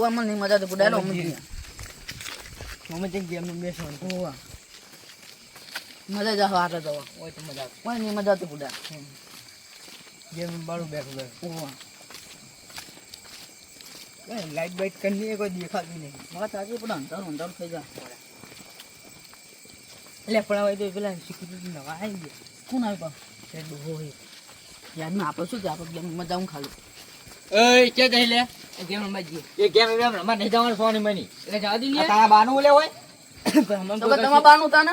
ઓવામાં નહીં મજા તો અમજી અમે જે ગેમ બેસવાનું. ઓવા મજા જ આવે તો. હોય તો મજા કોઈ નહીં મજા તો બુડા. ગેમ બાળું બેઠું બેઠું. ઓવા લાઈટ બાઈટ કરી કોઈ દેખાતી નહીં. વાત સાચી પણ અંધારું અંધારું થઈ જાય. એટલે પણ હવે તો પેલા સિક્યુરિટી નવા આવી ગયા. કોણ આવી પણ? ડોહો યાદ ના આપણે શું કે આપણે ગેમ મજા હું ખાલી. એ કે કહી લે ગેમ રમવા જઈએ. એ કેમ એમ રમવા નહીં જવાનું સોની મની. એટલે જવા દી તારા બાનું ઓલે હોય? તમારા બાનું તા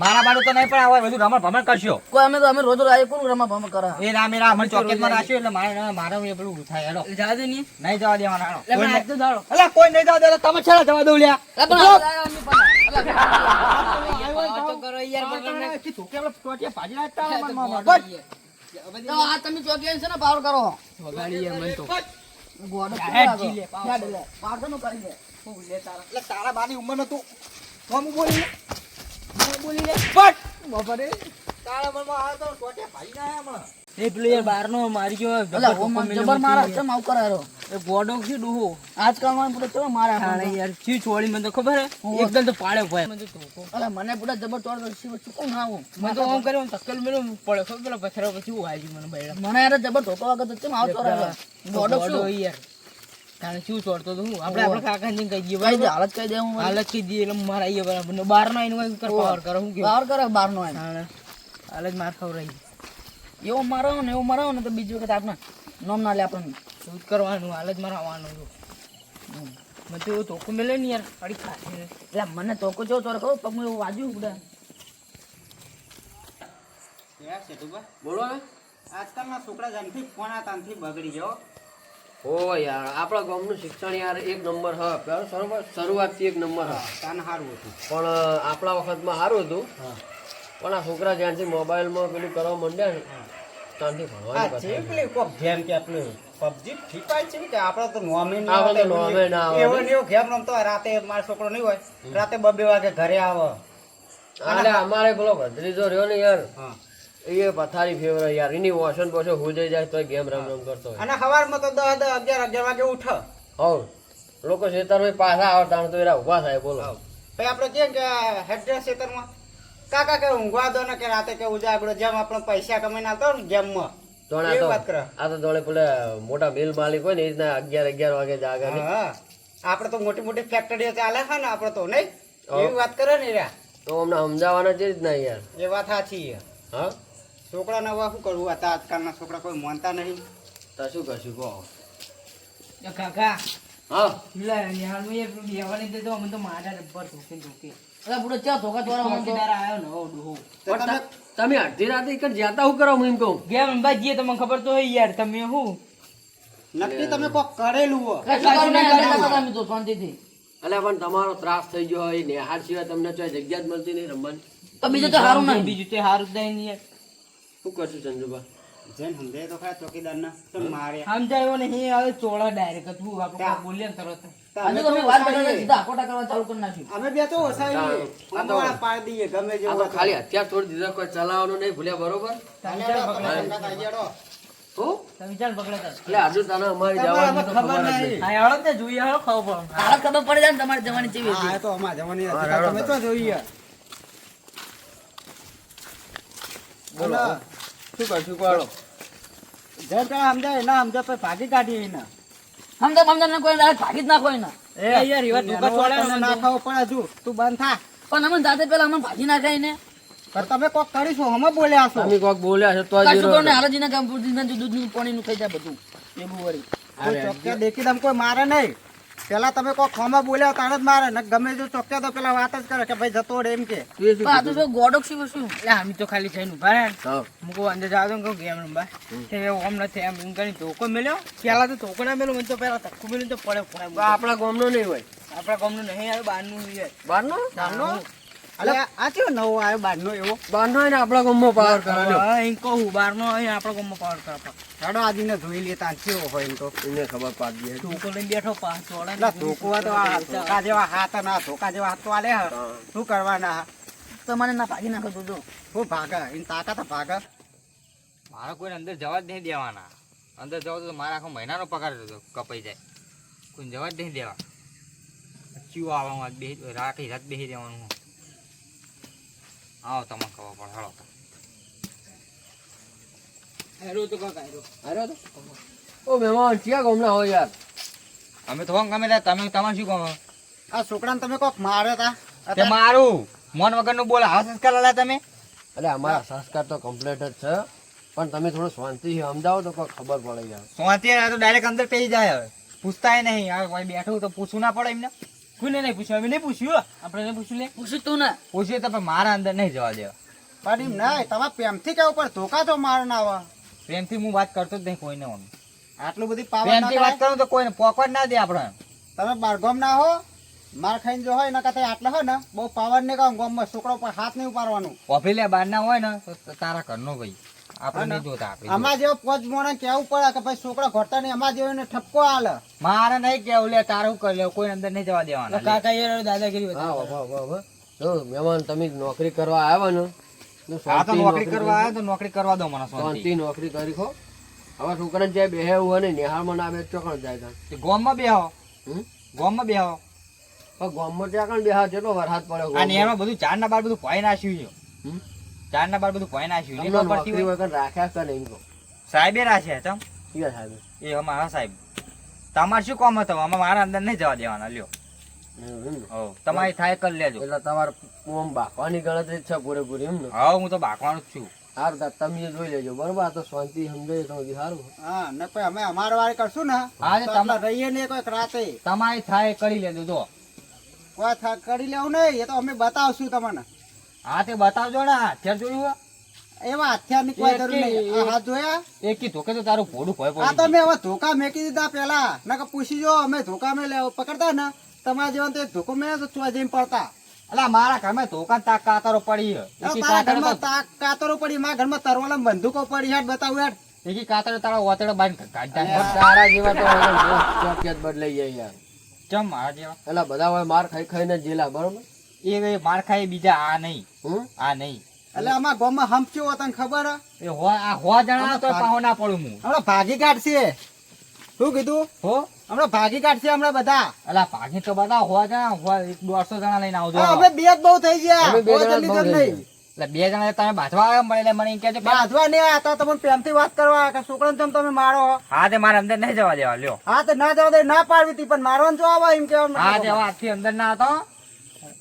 મારા બાનું તો નહીં પણ આવે બધું રમણ ભમણ કરશો. કોઈ અમે તો અમે રોજ રોજ આવી કોણ રમા ભમ કરા એ રામ એ રામ મને ચોકેટમાં રાખ્યો એટલે મારે મારે એ પેલું થાય હેલો જવા દે નહીં નહીં જવા દેવાના હેલો. એટલે આજ તો દાડો અલા કોઈ નહીં જવા દે તમે છેલ્લા જવા દઉં લ્યા. પણ તો કરો યાર પણ તમને કે ટોટિયા ભાજી નાખતા મારા. યાર. તો આ તમે ચોકી છે ને પાવર કરો. વગાડી યાર તો. હું તારા. બાની ઉંમર નતું. કોમ બોલી લે. બોલી લે. બટ તારા મનમાં આવે તો ભાઈ ના હમણાં. એ પેલો યાર બારનો મારી ગયો જબર મારા છે માવ કરારો એ ગોડો છે ડોહો. આજકાલમાં પૂરો તો મારા તાણે યાર ચી છોડી મને તો ખબર હે. એકદમ તો પાડે ભાઈ મને તો અલા મને પૂરા જબર તોડ દો શિવ ચૂકું કોણ આવું? મને તો આમ કર્યો તકલ મેલો પડે ખબર પેલા પથરા પછી હું આવી મને બૈડા મને યાર જબર ધોકો વગર તો આવ ચોરાયો ગોડો શું યાર. તાણે શું છોડતો તો હું? આપણે આપણા કાકાને કહી દઈએ ભાઈ હાલત કઈ દે હું હાલત કહી દઈએ એટલે મારા આઈએ બરાબર. બાર નો આઈને કર પાવર કરે હું કે પાવર કરે બાર નો તાણે હાલત માર ખવરાઈ એવો મારો ને એવો મારો ને તો બીજી વખત આપણે નોમ ના લે આપણને. શૂટ કરવાનું હાલ જ મારવાનું છું મને તો એવું ધોકો મેલે ને યાર અડી એટલે મને ધોકો જો તો કહું પગ એવું વાજ્યું ઉડે. બોલો ને. આજકાલના છોકરા જાનથી ફોન આ તાનથી બગડી જાઓ ઓ યાર આપણા ગામનું શિક્ષણ યાર એક નંબર હ. શરૂઆતથી એક નંબર હ. તાન સારું હતું. પણ આપણા વખતમાં સારું હતું. પણ આ છોકરા જ્યાંથી મોબાઈલમાં પેલું કરવા માંડ્યા ને ત્યાંથી ભણવાની પેલી કોક ગેમ કે પેલું પબજી Free છે કે આપણે તો નોમે ના આવે નોમે ના આવે. એવો એવો ગેમ રમતો રાતે મારો છોકરો નહીં હોય રાતે બબે વાગે ઘરે આવે. એટલે અમારે પેલો ભત્રીજો રહ્યો ને યાર હા. એ પથારી ફેવર યાર એની વોશન પોછો હુજાઈ જાય તો ગેમ રમ રમ કરતો અને સવારમાં તો દસ દસ અગિયાર અગિયાર વાગે ઉઠ. હવ. લોકો શેતર પાછા આવે તો એરા ઊભા થાય બોલો. ભાઈ આપણે કેમ કે હેડ્રેસ ખેતરમાં કાકા કે ઊંઘવા દો ને કે રાતે કે ઉજા આપણે જેમ આપણે પૈસા કમાઈને આવતો ને ગેમમાં જોણે આ તો વાત કરે. આ તો જોણે પેલે મોટા મિલ માલિક હોય ને એ રીતના અગિયાર અગિયાર વાગે જાગે આપણે તો મોટી મોટી ફેક્ટરીઓ ચાલે છે ને આપણે તો નહીં? એવી વાત કરે ને ર્યા તો અમને સમજાવવાના છે જ ના યાર. એ વાત સાચી છે. હા? છોકરાને હવે શું કરવું? હતા આજકાલના છોકરા કોઈ માનતા નહીં. તો શું કરશું કહો? કાકા હા? નિહાળનું યાર બેહવાની દે તો અમને તો મારા રબ્બર ધોકે ધોકે. અલા બુડો ચા ધોકા ચોરા મને આવ્યો નવો ડોહો તમે અડધી રાતે એક જતા હું કરો હું એમ કહું? ગેમ અંબાજી જીએ તમને ખબર તો હોય યાર તમે હું? નક્કી તમે કોક કરેલું હો કશું કરું નહીં, અમે નતા અમે તો શાંતિથી. અલ્યા પણ તમારો ત્રાસ થઈ ગયો હોય નિહાર સિવાય તમને ચોય જગ્યા જ મળતી નહીં રમવાની. તો બીજું તો સારું નહીં. બીજું તે હારું જ નહીં યાર. શું કરશું ચંદુભા? જેમ સમજાય તો ખરા ચોકીદારને તો મારે. સમજાયો નહીં. હવે ચોળા ડાયરેક્ટ હું આપણે બોલીએ તરત. હજુ તો વાત કરીને સીધા આકોટા કરવા ચાલુ કરી નાખ્યું. અમે બે તો ઓછાઈએ આ તો- દઈએ ગમે આ તો ખાલી હથિયાર છોડી દીધા કોઈ ચલાવવાનું નહીં ભૂલ્યા બરોબર? તમારે જવાની ચેવી બોલો શું કરશું કોળો સમજાય ના સમજાય તો ભાગી કાઢીએ એને. સમજો સમજો કોઈ ભાગી જ નાખો એને. એ યાર એવા ધોકા ચોળે ના ખાવું પડે હજુ. તું બંધ થા. પણ અમે જાતે પેલા અમે ભાજી નાખાય ને પણ તમે કોક કરીશું અમે બોલ્યા છો કોક બોલ્યા છે તો જ હીરો હાલજીના કામ દૂધનું પાણીનું થઈ જાય બધું. એવું વળી કોઈ ચોક્કસ દેખી તમે કોઈ મારે નહીં. પેલા તમે કોઈ ખોમાં બોલ્યા તાણ જ મારે. ને ગમે જો ચોક્યા તો પેલા વાત જ કરે કે ભાઈ જતો રહે એમ કે. આ તો? શું ગોડક શું શું? એટલે આમ તો ખાલી થઈને ઊભા રહ્યા હું. કહું અંદર જાવ તો કહું ગેમ રમવા તે ઓમ નથી એમ એમ કરીને ધોકો મેલ્યો. પેલા તો ધોકો ના મેલો મને તો પેલા ધક્કો મેલ્યો તો પડે આપણા ગામનો નહીં હોય. આપણા ગામનું નહીં આવે બહારનું હોય બહારનો અલે આ કેવો નવો આવ્યો બારનો એવો? બહારનો હોય ને આપણા ગામમાં પાવર કરાવ્યો હા, એમ કહું બહારનો અહીં આપણા ગામમાં પાવર કરે ચાલો આદિને જોઈ લે તાન કેવો હોય એમ તો. એને ખબર પાડી દે. ધોકો લઈને બેઠો પાસ એટલે ધોકવા તો આ ધોકા જેવા હાથ ના ધોકા જેવા હાથ તો આલે હે. શું કરવાના તમારે ના ભાગી નાખો તું જો. શું ભાગા એની તાકાત ભાગા. મારે કોઈને અંદર જવા જ નહીં દેવાના. અંદર જવા તો મારા આખો મહિનાનો પગાર કપાઈ જાય. કોઈ જવા જ નહીં દેવા. ચીવો આવવાનું બે રાખી રાત બેસી દેવાનું આવો તમે ખબર પડે. હાલો હેરો તો કાકા હેરો. અરે તો? ઓ મહેમાન ક્યાં ગમલા હો યાર? અમે તો ગમે ત્યાં તમે તમારે શું કહો આ છોકરાને તમે કોક મારે તા? તે મારું. મોન વગરનું બોલ. આવા સંસ્કાર લાલા તમે. અરે અમારા સંસ્કાર તો કમ્પ્લીટ જ છે. પણ તમે થોડું શાંતિથી સમજાવો તો કોઈ ખબર પડે યાર. શાંતિ તો ડાયરેક્ટ અંદર પેઈ જાય હવે. પૂછતાય નહીં. આ કોઈ બેઠું તો પૂછવું ના પડે એમને. કોઈને નહીં પૂછ્યું? અમે નહીં પૂછ્યું આપણે નહીં પૂછ્યું લે. પૂછ્યું તું ને. પૂછ્યું તો મારા અંદર નહીં જવા દેવા. પણ એમ ના તમે પ્રેમથી કેવું પડે? ધોકા તો માર ના આવે પ્રેમથી હું વાત કરતો જ નહીં કોઈને હું આટલું બધી પાવર પ્રેમથી વાત કરું તો કોઈને પોકવા ના દે આપણે. તમે બારગોમ ના હો માર ખાઈને જો હોય એના કરતા આટલા હોય ને બહુ પાવર ને કહો ગામમાં છોકરો પર હાથ નહીં ઉપાડવાનું. ઓફિલે બહાર ના હોય ને તો તારા ઘરનો ભાઈ. આપણે નહીં જોતા આપણે આમાં જેવો પોચ મોણે કેવું પડે કે ભાઈ છોકરા ઘરતા નહીં અમાર જેવો એને ઠપકો હાલે મારે નહીં કેવું લે તારું કરી લે કોઈ અંદર નહીં જવા દેવાના કાકા એ દાદાગીરી જો મહેમાન તમે નોકરી કરવા આવ્યા ને આ તો નોકરી કરવા આવ્યા તો નોકરી કરવા દો મને શાંતિ. નોકરી કરી ખો. હવે છોકરાને જાય બેહે હોય ને નિહાળમાં ના બે ચોકણ જાય ગામમાં ગોમમાં બેહો? ગોમમાં બેહો પણ ગામમાં ત્યાં કણ બેહા કેટલો વરસાદ પડ્યો આ ગામમાં? નેરમાં બધું ચાર ના બાર બધું પાઈ નાખ્યું છે? ચાર ના બાર બધું કોઈ નાખ્યું તમને પડતી હોય. વગર રાખ્યા કે નહીં સાહેબે રાખ્યા સાહેબ એ અમારા સાહેબ. તમારે શું કામ હતો? અમે મારા અંદર નહીં જવા દેવાના લ્યો. ને? તમારી થાય કરી લેજો. એટલે તમારે ઓમ બાકવાની ગણતરી છે પૂરેપૂરી એમ ને? હા હું તો બાકવાનું જ છું. સારું તા તમે જોઈ લેજો બરોબર? આ તો શાંતિ સમજાય તો સારું હા ને પછી અમે અમાર વાર કરશું ને. હા, તમે- રહીએ ને કોઈક રાતે. તમારી થાય કરી લેજો જો. કોઈ થાય કરી લેવું નહીં એ તો અમે બતાવશું તમને. હા તે બતાવજો ને અત્યારે જોયું? એવા હથિયારની કોઈ જરૂર નહીં. આ હાથ જોયા? એ કીધું તો તારું ભોડું આ તમે હવે ધોકા મેકી દીધા પેલા નકર પૂછી જો અમે ધોકા મેં પકડતા ને તમારા જેવા તો ધોકો મેં ચોવા જઈને પડતા. અલા મારા ઘરમાં ધોકા તાક કાતરો પડી તારા ઘરમાં તાક કાતરો પડી મારા ઘરમાં તરવાલા બંદૂકો પડી હેડ બતાવું હેડ. એકી કાતરો તારા ઓતડો બાંધ કાઢતા તારા જેવા તો બદલાઈ જાય યાર. ચમ મારા જેવા? એટલે બધા હોય માર ખાઈ ખાઈને ને જેલા બરોબર? એ એ માર ખાય બીજા આ નહીં. આ નહીં. એટલે આમાં ગામમાં હમ્પ હોય તને ખબર? એ હો આ હો જણા તો પાહો ના પડું હું. હમણાં ભાગી કાઢશે શું કીધું? હો? હમણાં ભાગી કાઢશે હમણાં બધા. એટલે ભાગી તો બધા હો જણા હો એક દોઢસો જણા લઈને આવજો. હા, બે જ બહુ થઈ ગયા. બે જણા જલ્દી બહુ કર થઈ નહીં. એટલે બે જણા તમે બાજવા આવ્યા મળે મને કે છે બાંધવા નહીં આયા તા તમને પ્રેમથી વાત કરવા કે છોકરાને તમે તમે મારો હા. તે મારે અંદર નહીં જવા દેવા લ્યો. હા તો ના જવા દે ના પાડવી હતી પણ મારવાનું જો આવા એમ હા તે અંદર ના હતો.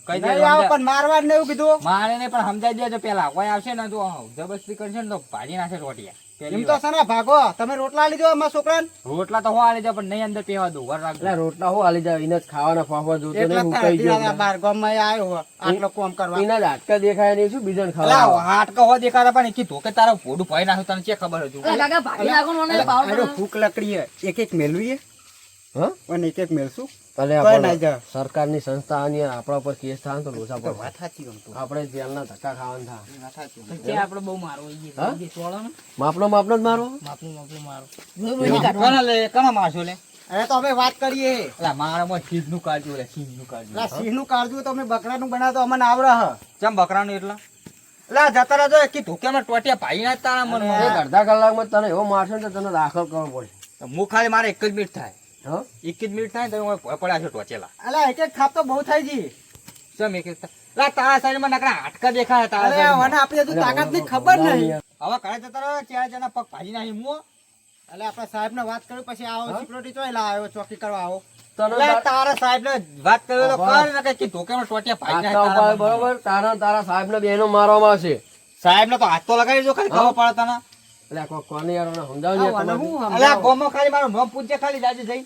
કઈ નહીં પણ મારવા જ એવું કીધું. મારે ને પણ સમજાઈ દેજો પેલા. કોઈ આવશે ને તો જબરદસ્તી કરશે ને તો ભાજી નાખે રોટિયા. એમ તો વાર. ભાગો. તમે રોટલા લીધો અમારા છોકરાને. રોટલા તો હોવા લેજો પણ નહીં અંદર પીવા દઉં. ઘર રાખજો રોટલા હું હાલી જાય એને ખાવાના ફાફા જોતો એટલે નહીં જ ગયો બાર ગામમાં આવ્યો હો, આટલો કોમ કરવા. એના જ દેખાય નહીં શું બીજાને ખાવા હાડકા હો દેખાતા પણ એકી ધોકે તારો ફોડું ભાઈ નાખ્યું તને ખબર હતું? કાકા ભાગી નાખો ને ફૂક લકડી. એક એક મેલવી હા? અને એક એક મેલશું. ભલે આપણે સરકારની સંસ્થા અને આપણા પર કેસ થાય તો લોચા પર વાત સાચી આપણે જેલના ધક્કા ખાવાના થાય. આપણે બહુ મારવો ને? માપનો માપનો જ મારો. માપનો માપનો મારો. રોજ લે? કોના મારશો લે? અરે તો અમે વાત કરીએ. અલા મારામાં સિંહનું કાઢજો લે સિંહનું કાઢજો. એટલે સિંહનું કાળજું તો અમે બકરાનું બનાવતો અમને આવડે હ. ચમ બકરાનું એટલા? અલા જતા રહેજો એકી ધોકેમાં ટોટિયા ભાઈ ના તારા મનમાં? અડધા કલાકમાં તને એવો મારશે ને તને દાખલ કરવો પડે હું ખાલી મારે એક જ મિનિટ થાય. હા? એક જ મિનિટ થાય ને તો પડ્યા છો ટોચેલા. અલા એક એક થાપ તો બહુ થાય છે ચમ એક એક લા તારા સાઈડમાં નકરા હાડકા દેખાય તારા અરે મને આપણી હજુ તાકાતની ખબર નહીં. હવે ઘરે જતા રહો ચાર જણા પગ ભાજી નાખી મુ એટલે આપણે સાહેબ ને વાત કરી પછી આવો સિક્યુરિટી તો એટલે આવ્યો ચોકી કરવા આવો. તને તારા સાહેબ ને વાત કર્યો તો કર ને કે ધોકેમાં ટોટિયા ભાઈ બરોબર? તારા તારા સાહેબ ને બેનો મારવામાં આવશે. સાહેબ ને તો હાથ તો લગાવી દો ખાલી ખબર પડે તને. એટલે આ કોને યાર સમજાવજે અલા સમજાવું? ગોમમાં ખાલી મારું નામ પૂછજે ખાલી જાજે જઈ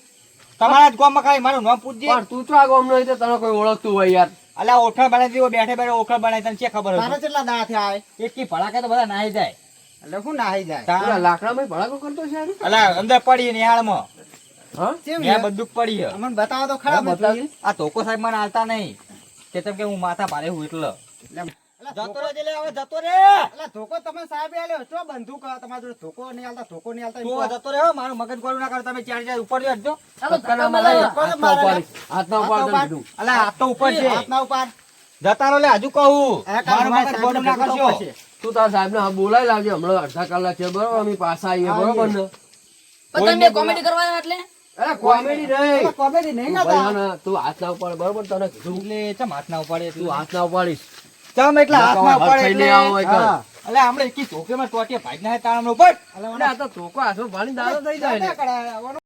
તમારા જ ગોમમાં ખાલી મારું નામ પૂછજે પણ તું તો આ ગામનો હોય તો તને કોઈ ઓળખતું હોય યાર. અલા ઓઠળ બનાવી દીધો બેઠે બેઠે ઓઠળ બનાવી તને શું ખબર તારા કેટલા દાડા થયા? એટલી ભડાકે તો બધા નાહી જાય. એટલે શું નાહી જાય. તારા- લાકડા લાકડામાં ભડાકો કરતો છે યાર? અલા અંદર પડી નિહાળમાં. હા? કેમ ત્યાં પડી અમને બતાવો તો ખરાબ બતાવી. આ ધોકો સાહેબ મને હાલતા નહીં. કે તેમ કે હું માથા ભારે હું એટલે? એટલે જતો રે જલે હવે જતો રે એટલે ધોકો તમે સાહેબ આલ્યો. ચો બંદૂક તમારા જોડે ધોકો નહીં આલતા ધોકો નહીં આલતા એમ તું કહો. જતો રે મારું મગજ ગોળું ના કરો તમે ચાર ચાર ઉપર જજો ચાલો ધક્કા ધક્કાના મારો. મારે. કોને હાથના કીધું. અલા હાથ તો ઉપર છે. હાથના ઉપર. જતા લે હજુ કહું. મારું મગજ ગોળું ના. તું તાર સાહેબ ને બોલાવી લાવજે હમણાં અડધા કલાક છે બરોબર? અમે પાછા આવીએ બરોબર ને? પણ તમે કોમેડી કરવા એટલે? અરે કોમેડી નહીં. કોમેડી નહીં તું ને, હાથ ના ઉપાડ બરોબર? તને કીધું. એટલે ચમ હાથ ના ઉપાડે તું હાથ ના ઉપાડીશ ચમ એટલે હાથમાં પડે એટલે અલે આપણે એકી ધોકેમાં ટોટિયા ભાઈ ના તાણ ઉપર અલે આ તો ચોકો આસો ભાણી દાડો થઈ જાય ને.